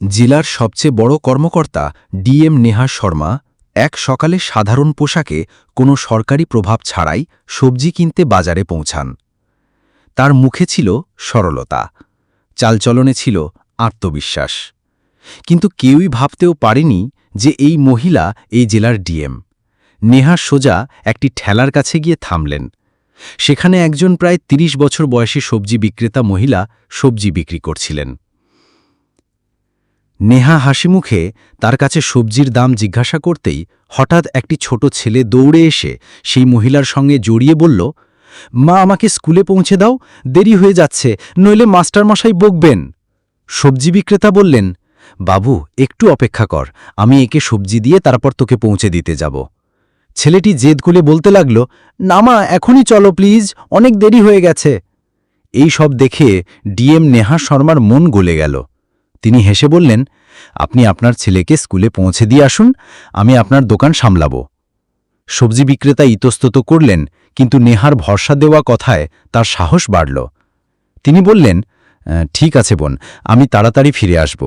জেলার সবচেয়ে বড় কর্মকর্তা ডিএম নেহা শর্মা এক সকালে সাধারণ পোশাকে কোনো সরকারি প্রভাব ছাড়াই সবজি কিনতে বাজারে পৌঁছান। তার মুখে ছিল সরলতা, চালচলনে ছিল আত্মবিশ্বাস। কিন্তু কেউই ভাবতেও পারেনি যে এই মহিলা এই জেলার ডিএম। নেহা সোজা একটি ঠেলার কাছে গিয়ে থামলেন। সেখানে একজন প্রায় ৩০ বছর বয়সী সবজি বিক্রেতা মহিলা সবজি বিক্রি করছিলেন। নেহা হাসিমুখে তার কাছে সবজির দাম জিজ্ঞাসা করতেই হঠাৎ একটি ছোট ছেলে দৌড়ে এসে সেই মহিলার সঙ্গে জড়িয়ে বলল, মা, আমাকে স্কুলে পৌঁছে দাও, দেরি হয়ে যাচ্ছে, নইলে মাস্টারমশাই বকবেন। সবজি বিক্রেতা বললেন, বাবু, একটু অপেক্ষা কর, আমি একে সবজি দিয়ে তারপর তোকে পৌঁছে দিতে যাব। ছেলেটি জেদ করে বলতে লাগল, না মা, এখনই চলো প্লিজ, অনেক দেরি হয়ে গেছে। এই সব দেখে ডিএম নেহা শর্মার মন গলে গেল। তিনি হেসে বললেন, আপনি আপনার ছেলেকে স্কুলে পৌঁছে দিয়ে আসুন, আমি আপনার দোকান সামলাব। সবজি বিক্রেতা ইতস্তত করলেন, কিন্তু নেহার ভরসা দেওয়া কথায় তার সাহস বাড়ল। তিনি বললেন ঠিক আছে বোন, আমি তাড়াতাড়ি ফিরে আসব।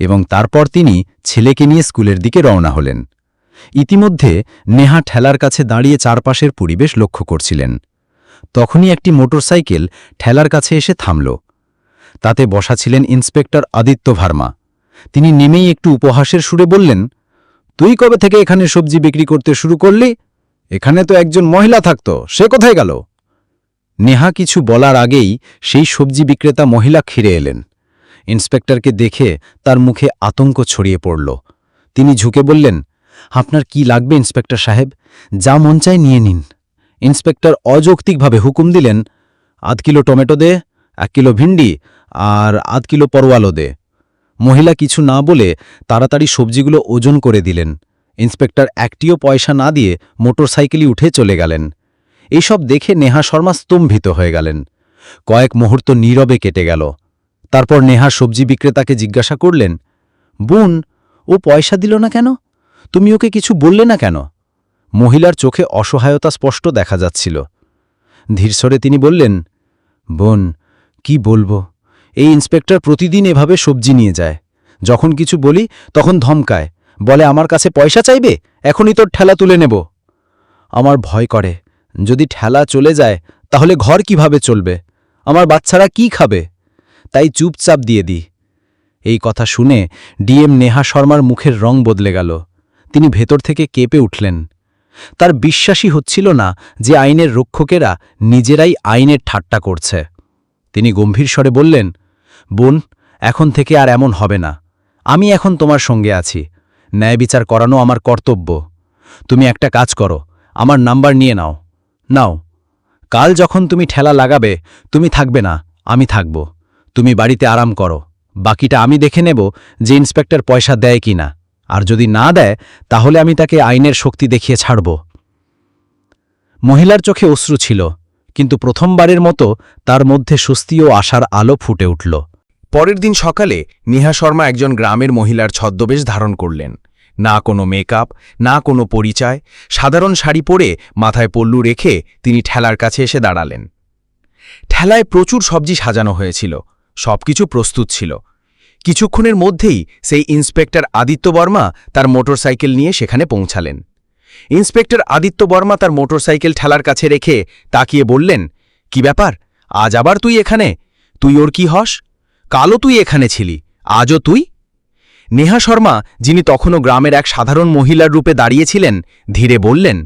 এবং তারপর তিনি ছেলেকে নিয়ে স্কুলের দিকে রওনা হলেন। ইতিমধ্যে নেহা ঠেলার কাছে দাঁড়িয়ে চারপাশের পরিবেশ লক্ষ্য করছিলেন। তখনই একটি মোটরসাইকেল ঠেলার কাছে এসে থামল। তাতে বসা ছিলেন ইন্সপেক্টর আদিত্য ভার্মা। তিনি নেমেই একটু উপহাসের সুরে বললেন, তুই কবে থেকে এখানে সবজি বিক্রি করতে শুরু করলি? এখানে তো একজন মহিলা থাকত, সে কোথায় গেল? নেহা কিছু বলার আগেই সেই সবজি বিক্রেতা মহিলা খিরে এলেন। ইন্সপেক্টরকে দেখে তার মুখে আতঙ্ক ছড়িয়ে পড়ল। তিনি ঝুঁকে বললেন, আপনার কি লাগবে, ইন্সপেক্টর সাহেব? যা মন চায় নিয়ে নিন। ইন্সপেক্টর অযৌক্তিকভাবে হুকুম দিলেন, আধ কিলো টমেটো দে, এক কিলো ভিন্ডি আর আধ কিলো পরোয়ালো দে মহিলা কিছু না বলে তাড়াতাড়ি সবজিগুলো ওজন করে দিলেন। ইন্সপেক্টর একটিও পয়সা না দিয়ে মোটরসাইকেলই উঠে চলে গেলেন। এইসব দেখে নেহা শর্মা স্তম্ভিত হয়ে গেলেন। কয়েক মুহূর্ত নীরবে কেটে গেল। তারপর নেহা সবজি বিক্রেতাকে জিজ্ঞাসা করলেন, বোন, ও পয়সা দিল না কেন? তুমি ওকে কিছু বললে না কেন? মহিলার চোখে অসহায়তা স্পষ্ট দেখা যাচ্ছিল। ধীরস্বরে তিনি বললেন, বোন, কি বলব? এই ইন্সপেক্টর প্রতিদিন এভাবে সবজি নিয়ে যায়। যখন কিছু বলি, তখন ধমকায়, বলে, আমার কাছে পয়সা চাইবে? এখনই তোর ঠেলা তুলে নেব। আমার ভয় করে, যদি ঠেলা চলে যায়, তাহলে ঘর কীভাবে চলবে? আমার বাচ্চারা কি খাবে? তাই চুপচাপ দিয়ে দিই। এই কথা শুনে ডিএম নেহা শর্মার মুখের রং বদলে গেল। তিনি ভেতর থেকে কেঁপে উঠলেন। তার বিশ্বাসই হচ্ছিল না যে আইনের রক্ষকেরা নিজেরাই আইনের ঠাট্টা করছে। তিনি গম্ভীর স্বরে বললেন বোন, এখন থেকে আর এমন হবে না। আমি এখন তোমার সঙ্গে আছি। ন্যায় বিচার করানো আমার কর্তব্য। তুমি একটা কাজ করো, আমার নাম্বার নিয়ে নাও। নাও। কাল যখন তুমি ঠেলা লাগাবে, তুমি থাকবে না, আমি থাকব। তুমি বাড়িতে আরাম করো। বাকিটা আমি দেখে নেব যে ইন্সপেক্টর পয়সা দেয় কি না আর যদি না দেয়, তাহলে আমি তাকে আইনের শক্তি দেখিয়ে ছাড়ব। মহিলার চোখে অশ্রু ছিল, কিন্তু প্রথমবারের মতো তার মধ্যে স্বস্তি ও আশার আলো ফুটে উঠল। পরের দিন সকালে নেহা শর্মা একজন গ্রামের মহিলার ছদ্মবেশ ধারণ করলেন। না কোনো মেকআপ, না কোনো পরিচয়, সাধারণ শাড়ি পরে মাথায় পল্লু রেখে তিনি ঠেলার কাছে এসে দাঁড়ালেন। ঠেলায় প্রচুর সবজি সাজানো হয়েছিল, সবকিছু প্রস্তুত ছিল। কিছুক্ষণের মধ্যেই সেই ইন্সপেক্টর আদিত্য বর্মা তার মোটরসাইকেল নিয়ে সেখানে পৌঁছালেন। ইন্সপেক্টর আদিত্য বর্মা তার মোটরসাইকেল ঠেলার কাছে রেখে তাকিয়ে বললেন, কি ব্যাপার? আজ আবার তুই এখানে? তুই ওর কি হস? কালও তুই এখানে ছিলি, আজও তুই? নেহা শর্মা, যিনি তখনও গ্রামের এক সাধারণ মহিলার রূপে দাঁড়িয়েছিলেন, ধীরে বললেন,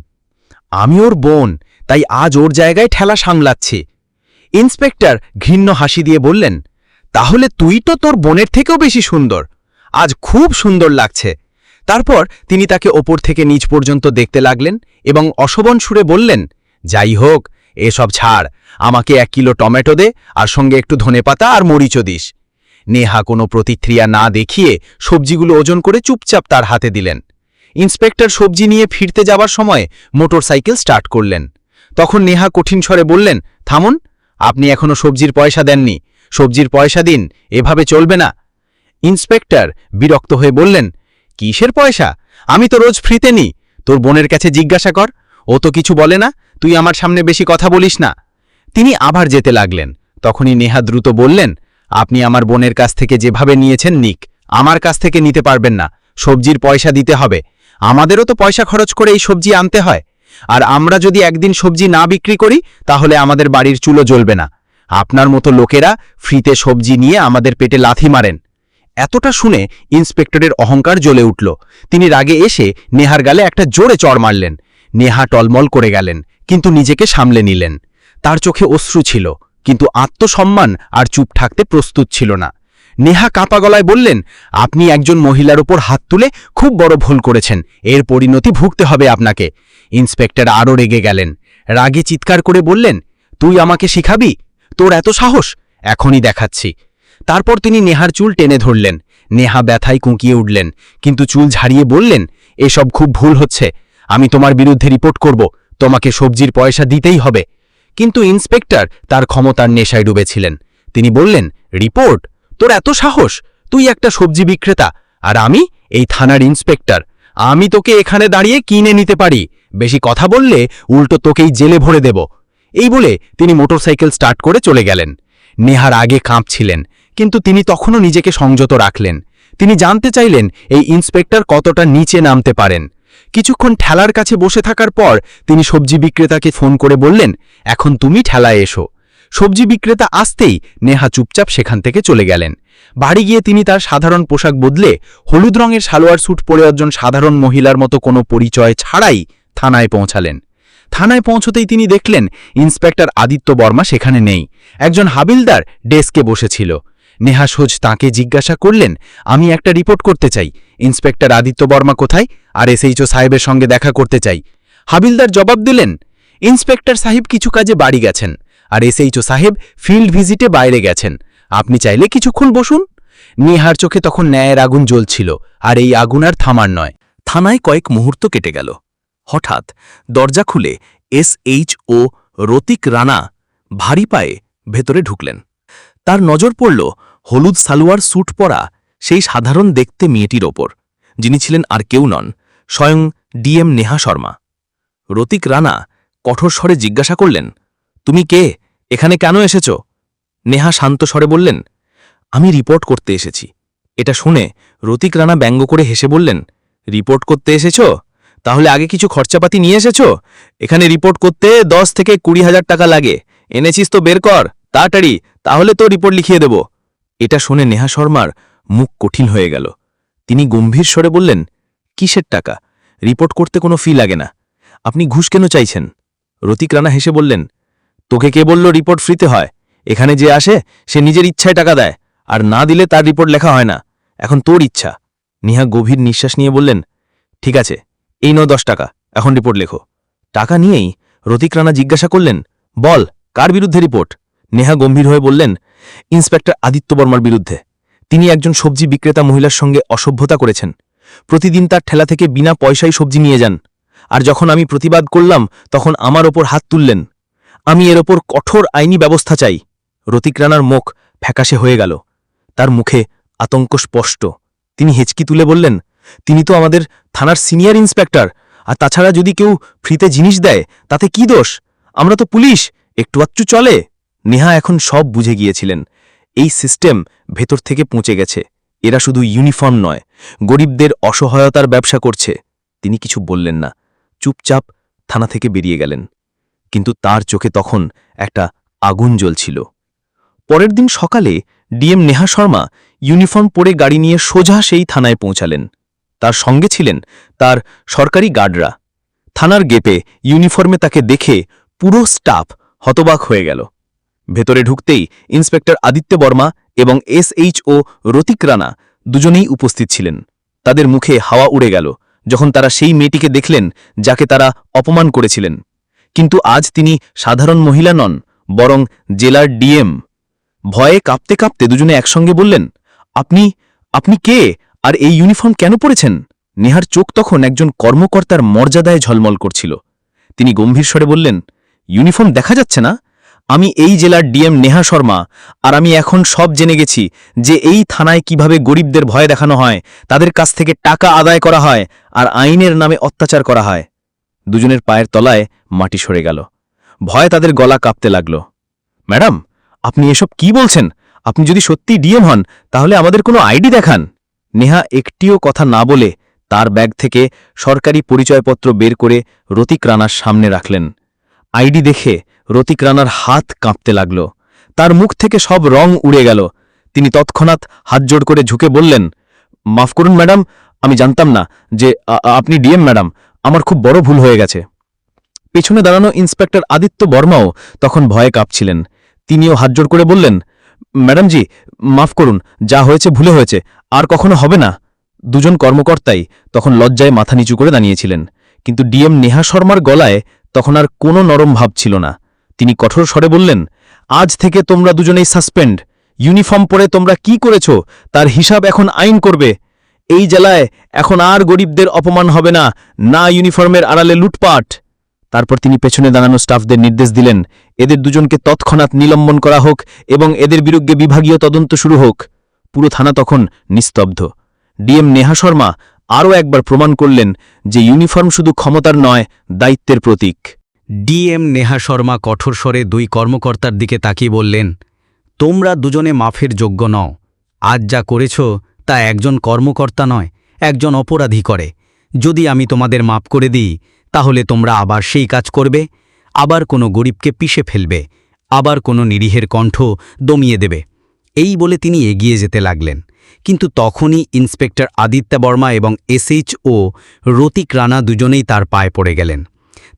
আমি ওর বোন, তাই আজ ওর জায়গায় ঠেলা সামলাচ্ছি। ইন্সপেক্টর ঘৃণ্য হাসি দিয়ে বললেন, তাহলে তুই তো তোর বোনের থেকেও বেশি সুন্দর। আজ খুব সুন্দর লাগছে। তারপর তিনি তাকে ওপর থেকে নিচ পর্যন্ত দেখতে লাগলেন এবং অশোবন সুরে বললেন, যাই হোক এসব ছাড়, আমাকে এক কিলো টমেটো দে আর সঙ্গে একটু ধনেপাতা আর মরিচও দিস। নেহা কোনো প্রতিক্রিয়া না দেখিয়ে সবজিগুলো ওজন করে চুপচাপ তার হাতে দিলেন। ইন্সপেক্টর সবজি নিয়ে ফিরতে যাবার সময় মোটরসাইকেল স্টার্ট করলেন। তখন নেহা কঠিন স্বরে বললেন, থামুন, আপনি এখনও সবজির পয়সা দেননি। সবজির পয়সা দিন, এভাবে চলবে না। ইন্সপেক্টর বিরক্ত হয়ে বললেন, কিসের পয়সা? আমি তো রোজ ফ্রিতে নি। তোর বোনের কাছে জিজ্ঞাসা কর। ও তো কিছু বলে না। তুই আমার সামনে বেশি কথা বলিস না। তিনি আবার যেতে লাগলেন। তখনই নেহা দ্রুত বললেন, আপনি আমার বোনের কাছ থেকে যেভাবে নিয়েছেন নিক, আমার কাছ থেকে নিতে পারবেন না। সবজির পয়সা দিতে হবে। আমাদেরও তো পয়সা খরচ করে এই সবজি আনতে হয়। আর আমরা যদি একদিন সবজি না বিক্রি করি, তাহলে আমাদের বাড়ির চুলো জ্বলবে না। আপনার মতো লোকেরা ফ্রিতে সবজি নিয়ে আমাদের পেটে লাথি মারেন। এতটা শুনে ইন্সপেক্টরের অহংকার জ্বলে উঠল। তিনি রাগে এসে নেহার গালে একটা জোরে চড় মারলেন। নেহা টলমল করে গেলেন। কিন্তু নিজেকে সামলে নিলেন। তার চোখে অশ্রু ছিল, কিন্তু আত্মসম্মান আর চুপ থাকতে প্রস্তুত ছিল না। নেহা কাঁপা গলায় বললেন, আপনি একজন মহিলার ওপর হাত তুলে খুব বড় ভুল করেছেন। এর পরিণতি ভুগতে হবে আপনাকে। ইন্সপেক্টর আরও রেগে গেলেন। রাগে চিৎকার করে বললেন, তুই আমাকে শিখাবি? তোর এত সাহস? এখনই দেখাচ্ছি। তারপর তিনি নেহার চুল টেনে ধরলেন। নেহা ব্যথায় কুঁকিয়ে উঠলেন, কিন্তু চুল ঝাড়িয়ে বললেন, এসব খুব ভুল হচ্ছে। আমি তোমার বিরুদ্ধে রিপোর্ট করব। তোমাকে সবজির পয়সা দিতেই হবে। কিন্তু ইন্সপেক্টর তার ক্ষমতার নেশায় ডুবেছিলেন। তিনি বললেন, রিপোর্ট, তোর এত সাহস? তুই একটা সবজি বিক্রেতা, আর আমি এই থানার ইন্সপেক্টর। আমি তোকে এখানে দাঁড়িয়ে কিনে নিতে পারি। বেশি কথা বললে উল্টো তোকেই জেলে ভরে দেব। এই বলে তিনি মোটরসাইকেল স্টার্ট করে চলে গেলেন। নেহার আগে কাঁপছিলেন, কিন্তু তিনি তখনও নিজেকে সংযত রাখলেন। তিনি জানতে চাইলেন, এই ইন্সপেক্টর কতটা নিচে নামতে পারেন। কিছুক্ষণ ঠেলার কাছে বসে থাকার পর তিনি সবজি বিক্রেতাকে ফোন করে বললেন, এখন তুমি ঠেলায় এসো। সবজি বিক্রেতা আসতেই নেহা চুপচাপ সেখান থেকে চলে গেলেন। বাড়ি গিয়ে তিনি তার সাধারণ পোশাক বদলে হলুদ রঙের সালোয়ার স্যুট পরে একজন সাধারণ মহিলার মতো কোনো পরিচয় ছাড়াই থানায় পৌঁছালেন। থানায় পৌঁছতেই তিনি দেখলেন, ইন্সপেক্টর আদিত্য বর্মা সেখানে নেই। একজন হাবিলদার ডেস্কে বসেছিল। নেহা সোজ তাঁকে জিজ্ঞাসা করলেন, আমি একটা রিপোর্ট করতে চাই। ইন্সপেক্টর আদিত্য বর্মা কোথায়? আর এসএইচও সাহেবের সঙ্গে দেখা করতে চাই। হাবিলদার জবাব দিলেন, ইন্সপেক্টর সাহেব কিছু কাজে বাড়ি গেছেন, আর এসএইচও সাহেব ফিল্ড ভিজিটে বাইরে গেছেন। আপনি চাইলে কিছুক্ষণ বসুন। নেহার চোখে তখন ন্যায়ের আগুন জ্বলছিল, আর এই আগুন আর থামার নয়। থানায় কয়েক মুহূর্ত কেটে গেল। হঠাৎ দরজা খুলে S H O Ratik Rana ভারী পায়ে ভেতরে ঢুকলেন। তার নজর পড়ল হলুদ সালোয়ার, স্যুট পরা সেই সাধারণ দেখতে মেয়েটির ওপর, যিনি ছিলেন আর কেউ নন, স্বয়ং ডিএম নেহা শর্মা। রতিক রানা কঠোর স্বরে জিজ্ঞাসা করলেন, তুমি কে? এখানে কেন এসেছ? নেহা শান্ত স্বরে বললেন, আমি রিপোর্ট করতে এসেছি। এটা শুনে রতিক রানা ব্যঙ্গ করে হেসে বললেন, রিপোর্ট করতে এসেছ? তাহলে আগে কিছু খরচাপাতি নিয়ে এসেছ? এখানে রিপোর্ট করতে দশ থেকে কুড়ি হাজার টাকা লাগে। এনেছিস তো বের কর, তাড়াতাড়ি, তাহলে তো রিপোর্ট লিখিয়ে দেব। এটা শুনে নেহা শর্মার মুখ কঠিন হয়ে গেল। তিনি গম্ভীর স্বরে বললেন, কিসের টাকা? রিপোর্ট করতে কোনো ফি লাগে না। আপনি ঘুষ কেন চাইছেন? রতিক রানা হেসে বললেন, তোকে কে বলল রিপোর্ট ফ্রিতে হয়? এখানে যে আসে, সে নিজের ইচ্ছায় টাকা দেয়, আর না দিলে তার রিপোর্ট লেখা হয় না। এখন তোর ইচ্ছা। নিহা গভীর নিঃশ্বাস নিয়ে বললেন, ঠিক আছে, এই নয় দশ টাকা, এখন রিপোর্ট লেখো। টাকা নিয়েই? রতিক রানা জিজ্ঞাসা করলেন, বল, কার বিরুদ্ধে রিপোর্ট? নেহা গম্ভীর হয়ে বললেন, ইন্সপেক্টর আদিত্য বর্মার বিরুদ্ধে। তিনি একজন সবজি বিক্রেতা মহিলার সঙ্গে অসভ্যতা করেছেন। প্রতিদিন তার ঠেলা থেকে বিনা পয়সায় সবজি নিয়ে যান। আর যখন আমি প্রতিবাদ করলাম, তখন আমার ওপর হাত তুললেন। আমি এর ওপর কঠোর আইনি ব্যবস্থা চাই। রতিক রানার মুখ ফ্যাকাশে হয়ে গেল। তার মুখে আতঙ্ক স্পষ্ট। তিনি হেঁচকি তুলে বললেন, তিনি তো আমাদের থানার সিনিয়র ইন্সপেক্টর, আর তাছাড়া যদি কেউ ফ্রিতে জিনিস দেয়, তাতে কি দোষ? আমরা তো পুলিশ, একটু আচ্ছু চলে। নেহা এখন সব বুঝে গিয়েছিলেন। এই সিস্টেম ভেতর থেকে পৌঁছে গেছে। এরা শুধু ইউনিফর্ম নয়, গরিবদের অসহায়তার ব্যবসা করছে। তিনি কিছু বললেন না, চুপচাপ থানা থেকে বেরিয়ে গেলেন। কিন্তু তার চোখে তখন একটা আগুন জ্বলছিল। পরের দিন সকালে ডিএম নেহা শর্মা ইউনিফর্ম পরে গাড়ি নিয়ে সোজা সেই থানায় পৌঁছালেন। তার সঙ্গে ছিলেন তার সরকারি গার্ডরা। থানার গেপে ইউনিফর্মে তাকে দেখে পুরো স্টাফ হতবাক হয়ে গেল। ভেতরে ঢুকতেই ইন্সপেক্টর আদিত্য বর্মা এবং এসএইচও রতিক রানা দুজনেই উপস্থিত ছিলেন। তাদের মুখে হাওয়া উড়ে গেল, যখন তারা সেই মেয়েটিকে দেখলেন যাকে তারা অপমান করেছিলেন। কিন্তু আজ তিনি সাধারণ মহিলা নন, বরং জেলার ডিএম। ভয়ে কাঁপতে কাঁপতে দুজনে একসঙ্গে বললেন, আপনি আপনি কে? আর এই ইউনিফর্ম কেন পরেছেন? নেহার চোখ তখন একজন কর্মকর্তার মর্যাদায় ঝলমল করছিল। তিনি গম্ভীর স্বরে বললেন, ইউনিফর্ম দেখা যাচ্ছে না? আমি এই জেলার ডিএম নেহা শর্মা, আর আমি এখন সব জেনে গেছি যে এই থানায় কীভাবে গরিবদের ভয় দেখানো হয়, তাদের কাছ থেকে টাকা আদায় করা হয়, আর আইনের নামে অত্যাচার করা হয়। দুজনের পায়ের তলায় মাটি সরে গেল। ভয় তাদের গলা কাঁপতে লাগল। ম্যাডাম, আপনি এসব কি বলছেন? আপনি যদি সত্যি ডিএম হন, তাহলে আমাদের কোনো আইডি দেখান। নেহা একটিও কথা না বলে তার ব্যাগ থেকে সরকারি পরিচয়পত্র বের করে রতিক রানার সামনে রাখলেন। আইডি দেখে রতিক রানার হাত কাঁপতে লাগল। তার মুখ থেকে সব রং উড়ে গেল। তিনি তৎক্ষণাৎ হাতজোড় করে ঝুঁকে বললেন, মাফ করুন ম্যাডাম, আমি জানতাম না যে আপনি ডিএম ম্যাডাম। আমার খুব বড় ভুল হয়ে গেছে। পেছনে দাঁড়ানো ইন্সপেক্টর আদিত্য বর্মাও তখন ভয়ে কাঁপছিলেন। তিনিও হাতজোড় করে বললেন ম্যাডামজি মাফ করুন, যা হয়েছে ভুলে হয়েছে, আর কখনো হবে না। দুজন কর্মকর্তাই তখন লজ্জায় মাথা নিচু করে দাঁড়িয়েছিলেন। কিন্তু ডিএম নেহা শর্মার গলায় তখন আর কোনো নরম ভাব ছিল না। তিনি কঠোর স্বরে বললেন, আজ থেকে তোমরা দুজনেই সাসপেন্ড। ইউনিফর্ম পরে তোমরা কি করেছ? তার হিসাব এখন আইন করবে। এই জেলায় এখন আর গরিবদের অপমান হবে না। না ইউনিফর্মের আড়ালে লুটপাট। তারপর তিনি পেছনে দাঁড়ানো স্টাফদের নির্দেশ দিলেন, এদের দুজনকে তৎক্ষণাৎ নিলম্বন করা হোক এবং এদের বিরুদ্ধে বিভাগীয় তদন্ত শুরু হোক। পুরো থানা তখন নিস্তব্ধ। ডিএম নেহা শর্মা আরও একবার প্রমাণ করলেন যে ইউনিফর্ম শুধু ক্ষমতার নয়, দায়িত্বের প্রতীক। ডিএম নেহা শর্মা কঠোর স্বরে দুই কর্মকর্তার দিকে তাকিয়ে বললেন, তোমরা দুজনে মাফের যোগ্য নও। আজ যা করেছ তা একজন কর্মকর্তা নয়, একজন অপরাধী করে। যদি আমি তোমাদের মাপ করে দিই, তাহলে তোমরা আবার সেই কাজ করবে, আবার কোনো গরিবকে পিষে ফেলবে, আবার কোনো নিরীহের কণ্ঠ দমিয়ে দেবে। এই বলে তিনি এগিয়ে যেতে লাগলেন। কিন্তু তখনই ইন্সপেক্টর আদিত্য বর্মা এবং এসএইচও রতিক রানা দুজনেই তার পায়ে পড়ে গেলেন।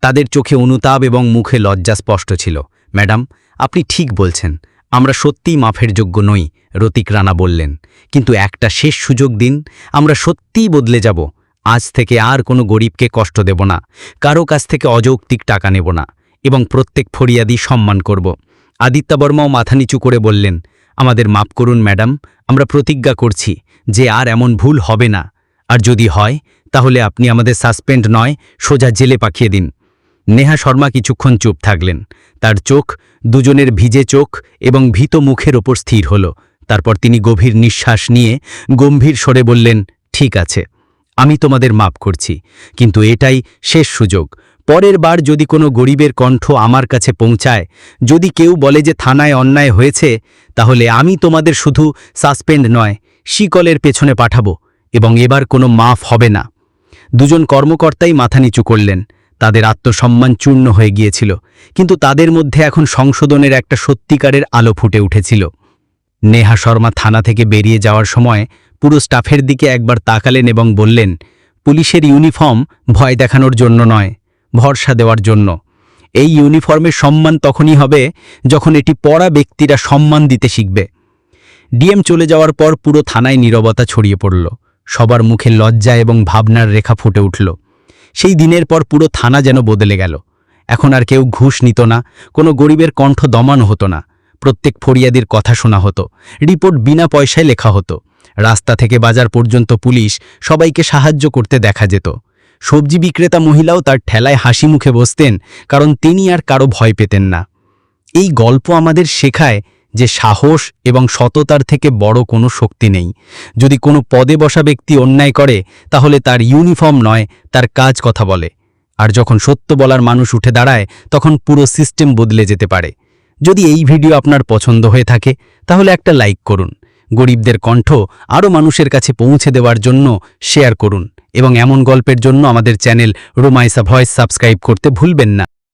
তাদের চোখে অনুতাপ এবং মুখে লজ্জা স্পষ্ট ছিল। ম্যাডাম, আপনি ঠিক বলছেন। আমরা সত্যিই মাফের যোগ্য নই, রতিক রানা বললেন। কিন্তু একটা শেষ সুযোগ দিন, আমরা সত্যিই বদলে যাব। আজ থেকে আর কোনো গরিবকে কষ্ট দেব না, কারও কাছ থেকে অযৌক্তিক টাকা নেব না, এবং প্রত্যেক ফরিয়াদি সম্মান করব। আদিত্য বর্মাও মাথা নিচু করে বললেন, আমাদের মাপ করুন, ম্যাডাম, আমরা প্রতিজ্ঞা করছি যে আর এমন ভুল হবে না। আর যদি হয়, তাহলে আপনি আমাদের সাসপেন্ড নয়, সোজা জেলে পাঠিয়ে দিন। নেহা শর্মা কিছুক্ষণ চুপ থাকলেন। তার চোখ, দুজনের ভিজে চোখ এবং ভীত মুখের ওপর স্থির হল। তারপর তিনি গভীর নিঃশ্বাস নিয়ে গম্ভীর স্বরে বললেন, ঠিক আছে, আমি তোমাদের মাপ করছি। কিন্তু এটাই শেষ সুযোগ। পরের বার যদি কোনো গরিবের কণ্ঠ আমার কাছে পৌঁছায়, যদি কেউ বলে যে থানায় অন্যায় হয়েছে, তাহলে আমি তোমাদের শুধু সাসপেন্ড নয়, শিকলের পেছনে পাঠাবো এবং এবার কোনো মাফ হবে না। দুজন কর্মকর্তাই মাথা নিচু করলেন। তাদের আত্মসম্মান চূর্ণ হয়ে গিয়েছিল, কিন্তু তাদের মধ্যে এখন সংশোধনের একটা সত্যিকারের আলো ফুটে উঠেছিল। নেহা শর্মা থানা থেকে বেরিয়ে যাওয়ার সময় পুরো স্টাফের দিকে একবার তাকালেন এবং বললেন, পুলিশের ইউনিফর্ম ভয় দেখানোর জন্য নয়, ভরসা দেওয়ার জন্য। এই ইউনিফর্মের সম্মান তখনই হবে যখন এটি পড়া ব্যক্তিরা সম্মান দিতে শিখবে। ডিএম চলে যাওয়ার পর পুরো থানায় নীরবতা ছড়িয়ে পড়ল। সবার মুখে লজ্জা এবং ভাবনার রেখা ফুটে উঠল। সেই দিনের পর পুরো থানা যেন বদলে গেল। এখন আর কেউ ঘুষ নিত না, কোনো গরিবের কণ্ঠ দমানো হতো না। প্রত্যেক ফরিয়াদির কথা শোনা হতো, রিপোর্ট বিনা পয়সায় লেখা হতো। রাস্তা থেকে বাজার পর্যন্ত পুলিশ সবাইকে সাহায্য করতে দেখা যেত। সবজি বিক্রেতা মহিলাও তার ঠেলায় হাসি মুখে বসতেন, কারণ তিনি আর কারও ভয় পেতেন না। এই গল্প আমাদের শেখায় যে সাহস এবং সততার থেকে বড় কোনো শক্তি নেই। যদি কোনো পদে বসা ব্যক্তি অন্যায় করে, তাহলে তার ইউনিফর্ম নয়, তার কাজ কথা বলে। আর যখন সত্য বলার মানুষ উঠে দাঁড়ায়, তখন পুরো সিস্টেম বদলে যেতে পারে। যদি এই ভিডিও আপনার পছন্দ হয়ে থাকে, তাহলে একটা লাইক করুন। গরিবদের কণ্ঠ আরও মানুষের কাছে পৌঁছে দেওয়ার জন্য শেয়ার করুন। এবং এমন গল্পের জন্য আমাদের চ্যানেল রোমাইসা ভয়েস সাবস্ক্রাইব করতে ভুলবেন না।